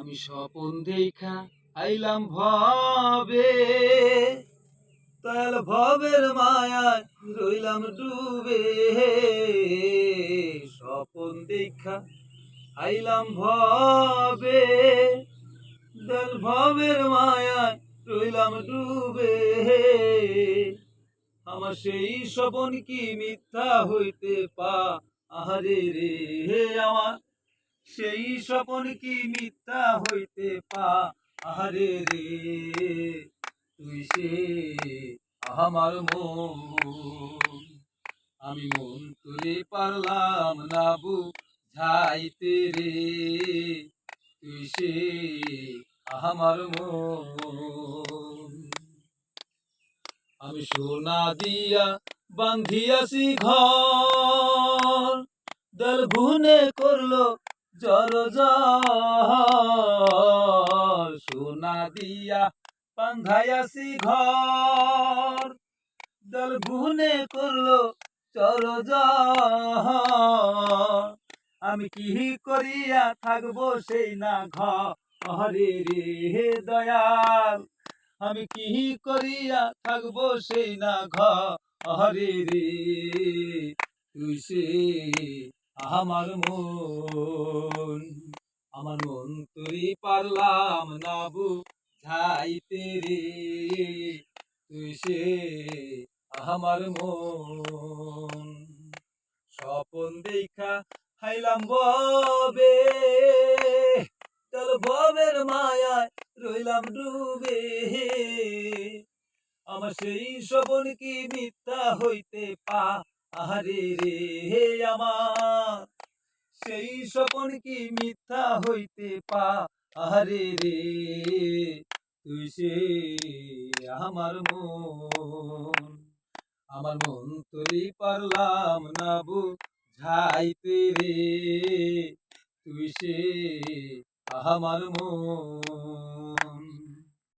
আমি স্বপন দেখা আইলাম ভবে। তাল ভবের মায়ায় রইলাম ডুবে। স্বপন দেখা আইলাম ভবে। দল ভবের মায়ায় রইলাম ডুবে। আমার সেই স্বপন কি মিথ্যা হইতে পা আহারে রে, হে আমার সেই স্বপন কি মিথ্যা হইতে পা আহারে রে? তুই সে আমার মন। আমি মন তুলে পারলাম না বুঝাইতে রে। তুই সে আমার মন। আমি সোনা দিয়া বান্ধিয়াছি ঘর। দল ভুনে করল জর সোনা দিয়া বান্ধাইয়াছি ঘর। দল ভুনে করল জর আমি কি করিয়া থাকব সেই না ঘরে রে দয়াল? আমি কি করিয়া থাকব সেই না ঘরে রে তুই সে আমার মন আমার মন তুই পারলাম না বুঝাইতে রে। তুই সে আমার মন স্বপন দেখা হাইলাম ববে। চল ববের মায়ায় রইলাম ডুবে। আমার সেই স্বপন কি মিথ্যা হইতে পা আহারে রে, হে আমার। সেই স্বপন কি মিথ্যা হইতে পা? আহারে রে, তুই সে আমার মন। আমার মন তুই পারলাম না বুঝাইতে রে। তুই সে আমার মন।